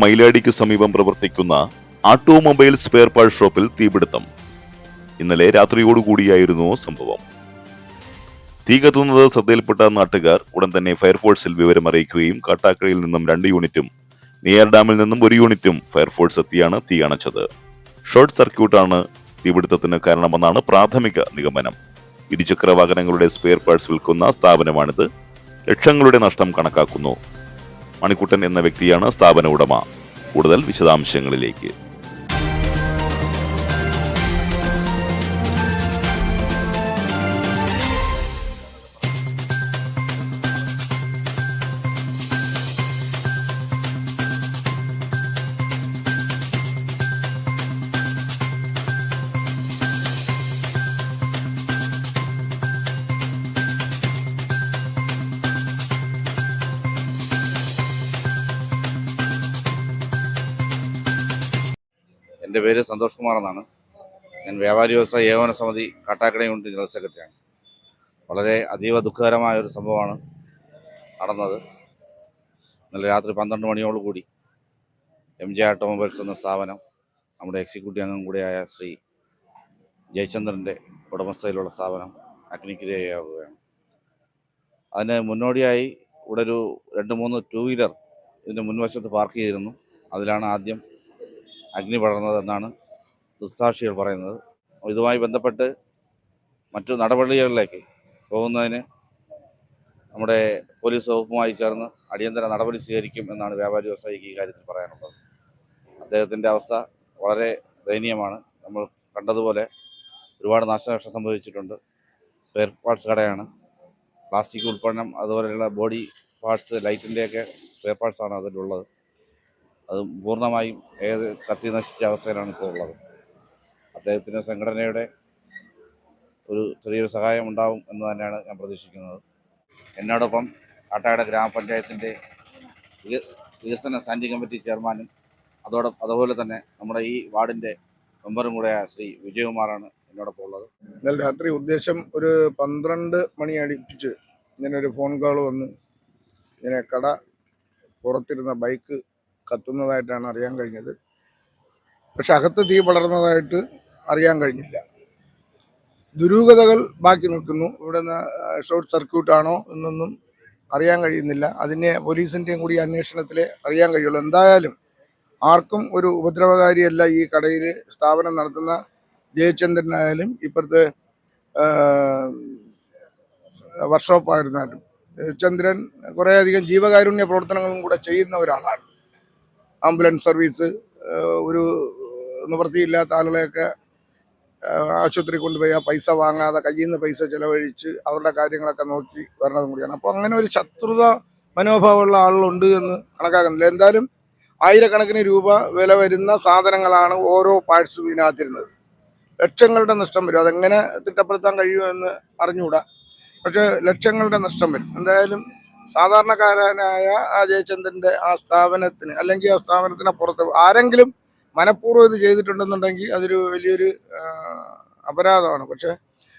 മൈലാടിക്ക് സമീപം പ്രവർത്തിക്കുന്ന automobile spare part ഷോപ്പിൽ തീപിടുത്തം. ഇന്നലെ രാത്രിയോടുകൂടിയായിരുന്നു സംഭവം. തീ കത്തുന്നത് ശ്രദ്ധയിൽപ്പെട്ട നാട്ടുകാർ ഉടൻ തന്നെ ഫയർഫോഴ്സിൽ വിവരം അറിയിക്കുകയും കാട്ടാക്കരയിൽ നിന്നും രണ്ട് യൂണിറ്റും നെയ്യാർ ഡാമിൽ നിന്നും ഒരു യൂണിറ്റും ഫയർഫോഴ്സ് എത്തിയാണ് തീ അണച്ചത്. ഷോർട്ട് സർക്യൂട്ടാണ് തീപിടുത്തത്തിന് കാരണമെന്നാണ് പ്രാഥമിക നിഗമനം. ഇരുചക്ര വാഹനങ്ങളുടെ സ്പെയർ പാർട്സ് വിൽക്കുന്ന സ്ഥാപനമാണിത്. ലക്ഷങ്ങളുടെ നഷ്ടം കണക്കാക്കുന്നു. മണിക്കുട്ടൻ എന്ന വ്യക്തിയാണ് സ്ഥാപന ഉടമ. കൂടുതൽ വിശദാംശങ്ങളിലേക്ക്. എന്റെ പേര് സന്തോഷ് കുമാർ എന്നാണ്. ഞാൻ വ്യാപാരി വ്യവസായ ഏകോപന സമിതി കാട്ടാക്കട യൂണിറ്റ് ജനറൽ സെക്രട്ടറിയാണ്. വളരെ അതീവ ദുഃഖകരമായ ഒരു സംഭവമാണ് നടന്നത്. ഇന്നലെ രാത്രി പന്ത്രണ്ട് മണിയോടുകൂടി എം ജെ ഓട്ടോമൊബൈൽസ് എന്ന സ്ഥാപനം നമ്മുടെ എക്സിക്യൂട്ടീവ് അംഗം കൂടിയായ ശ്രീ ജയചന്ദ്രന്റെ ഉടമസ്ഥയിലുള്ള സ്ഥാപനം അഗ്നിക്കിരയാവുകയാണ് അതിന് മുന്നോടിയായി ഇവിടെ ഒരു രണ്ട് മൂന്ന് ടൂ വീലർ ഇതിന്റെ മുൻവശത്ത് പാർക്ക് ചെയ്തിരുന്നു. അതിലാണ് ആദ്യം അഗ്നി പടർന്നതെന്നാണ് ദുസ്സാക്ഷികൾ പറയുന്നത്. ഇതുമായി ബന്ധപ്പെട്ട് മറ്റു നടപടികളിലേക്ക് പോകുന്നതിന് നമ്മുടെ പോലീസ് വകുപ്പുമായി ചേർന്ന് അടിയന്തര നടപടി സ്വീകരിക്കും എന്നാണ് വ്യാപാരി വ്യവസായിക്ക് ഈ കാര്യത്തിൽ പറയാനുള്ളത്. അദ്ദേഹത്തിന്റെ അവസ്ഥ വളരെ ദയനീയമാണ്. നമ്മൾ കണ്ടതുപോലെ ഒരുപാട് നാശനഷ്ടം സംഭവിച്ചിട്ടുണ്ട്. സ്പെയർ പാർട്സ് കടയാണ്. പ്ലാസ്റ്റിക് ഉൽപ്പന്നം അതുപോലെയുള്ള ബോഡി പാർട്സ് ലൈറ്റിന്റെയൊക്കെ സ്പെയർ പാർട്സാണ് അതിലുള്ളത്. അത് പൂർണമായും ഏത് കത്തി നശിച്ച അവസ്ഥയിലാണ് ഇപ്പോൾ ഉള്ളത്. അദ്ദേഹത്തിന് സംഘടനയുടെ ഒരു ചെറിയൊരു സഹായം ഉണ്ടാവും എന്ന് തന്നെയാണ് ഞാൻ പ്രതീക്ഷിക്കുന്നത്. എന്നോടൊപ്പം കാട്ടാട് ഗ്രാമപഞ്ചായത്തിന്റെ വിക- വികസന സ്റ്റാൻഡിംഗ് കമ്മിറ്റി ചെയർമാനും അതോടെ അതുപോലെ തന്നെ നമ്മുടെ ഈ വാർഡിന്റെ മെമ്പറും കൂടെയായ ശ്രീ വിജയകുമാറാണ് എന്നോടൊപ്പം ഉള്ളത്. ഇന്നലെ രാത്രി ഉദ്ദേശം ഒരു പന്ത്രണ്ട് മണി അടുപ്പിച്ച് ഇങ്ങനെ ഒരു ഫോൺ കോൾ വന്ന് ഇങ്ങനെ കട പുറത്തിരുന്ന ബൈക്ക് കത്തുന്നതായിട്ടാണ് അറിയാൻ കഴിഞ്ഞത്. പക്ഷെ അകത്ത് തീ പടർന്നതായിട്ട് അറിയാൻ കഴിഞ്ഞില്ല. ദുരൂഹതകൾ ബാക്കി നിൽക്കുന്നു. ഇവിടെ നിന്ന് ഷോർട്ട് സർക്യൂട്ട് ആണോ എന്നൊന്നും അറിയാൻ കഴിയുന്നില്ല. അതിനെ പോലീസിന്റെയും കൂടി അന്വേഷണത്തിലെ അറിയാൻ കഴിയുള്ളൂ. എന്തായാലും ആർക്കും ഒരു ഉപദ്രവകാരിയല്ല ഈ കടയിൽ സ്ഥാപനം നടത്തുന്ന ജയചന്ദ്രനായാലും ഇപ്പോഴത്തെ വർക്ക്ഷോപ്പായിരുന്നാലും. ചന്ദ്രൻ കുറേയധികം ജീവകാരുണ്യ പ്രവർത്തനങ്ങളും കൂടെ ചെയ്യുന്ന ഒരാളാണ്. ആംബുലൻസ് സർവീസ് ഒരു നിവൃത്തിയില്ലാത്ത ആളുകളെയൊക്കെ ആശുപത്രി കൊണ്ടുപോയി ആ പൈസ വാങ്ങാതെ കയ്യിൽ നിന്ന് പൈസ ചിലവഴിച്ച് അവരുടെ കാര്യങ്ങളൊക്കെ നോക്കി വരണതും കൂടിയാണ്. അപ്പോൾ അങ്ങനെ ഒരു ശത്രുത മനോഭാവമുള്ള ആളുകളുണ്ട് എന്ന് കണക്കാക്കുന്നില്ല. എന്തായാലും ആയിരക്കണക്കിന് രൂപ വില വരുന്ന സാധനങ്ങളാണ് ഓരോ പാർട്സും ഇതിനകത്തിരുന്നത്. ലക്ഷങ്ങളുടെ നഷ്ടം വരും. അതെങ്ങനെ തിട്ടപ്പെടുത്താൻ കഴിയുമെന്ന് അറിഞ്ഞുകൂടാ. പക്ഷേ ലക്ഷങ്ങളുടെ നഷ്ടം വരും. എന്തായാലും സാധാരണക്കാരനായ ആ ജയചന്ദ്രന്റെ ആ സ്ഥാപനത്തിന് അല്ലെങ്കിൽ ആ സ്ഥാപനത്തിന് ആരെങ്കിലും മനഃപൂർവം ഇത് ചെയ്തിട്ടുണ്ടെന്നുണ്ടെങ്കിൽ അതൊരു വലിയൊരു അപരാധമാണ്. പക്ഷെ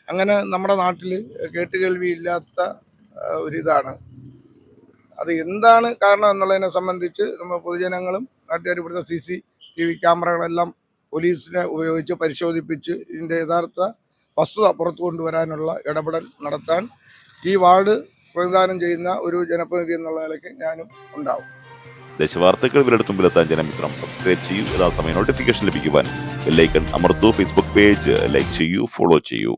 അങ്ങനെ നമ്മുടെ നാട്ടിൽ കേട്ടുകേൾവി ഇല്ലാത്ത ആ, ഒരിതാണ്. അത് എന്താണ് കാരണം എന്നുള്ളതിനെ സംബന്ധിച്ച് നമ്മൾ പൊതുജനങ്ങളും നാട്ടുകാർ ഇവിടുത്തെ സി സി ടി വി ക്യാമറകളെല്ലാം പോലീസിനെ ഉപയോഗിച്ച് പരിശോധിപ്പിച്ച് ഇതിന്റെ യഥാർത്ഥ വസ്തുത പുറത്തു കൊണ്ടുവരാനുള്ള ഇടപെടൽ നടത്താൻ ഈ വാർഡ് പ്രതിദാനം ചെയ്യുന്ന ഒരു ജനപ്രതിനിധി എന്നുള്ള നിലയ്ക്ക് ഞാനും ഉണ്ടാവും. ദേശവാർത്തകൾ വിരടത്തുമ്പിലെത്താൻ ജനമിത്രം. സബ്സ്ക്രൈബ് ചെയ്യൂ. എല്ലാ യഥാസമയം നോട്ടിഫിക്കേഷൻ ലഭിക്കുവാൻ ബെല്ലൈക്കൺ അമർത്തു. ഫേസ്ബുക്ക് പേജ് ലൈക്ക് ചെയ്യൂ. ഫോളോ ചെയ്യൂ.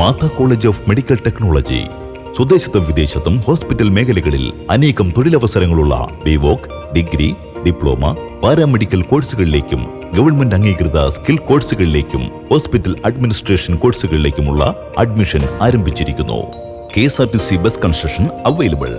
Mata college of medical technology സ്വദേശത്തും വിദേശത്തും ഹോസ്പിറ്റൽ മേഖലകളിൽ അനേകം തൊഴിലവസരങ്ങളുള്ള ബിവോക് ഡിഗ്രി ഡിപ്ലോമ പാരാമെഡിക്കൽ കോഴ്സുകളിലേക്കും ഗവൺമെന്റ് അംഗീകൃത സ്കിൽ കോഴ്സുകളിലേക്കും ഹോസ്പിറ്റൽ അഡ്മിനിസ്ട്രേഷൻ കോഴ്സുകളിലേക്കുമുള്ള അഡ്മിഷൻ ആരംഭിച്ചിരിക്കുന്നു. K S R T C bus construction available.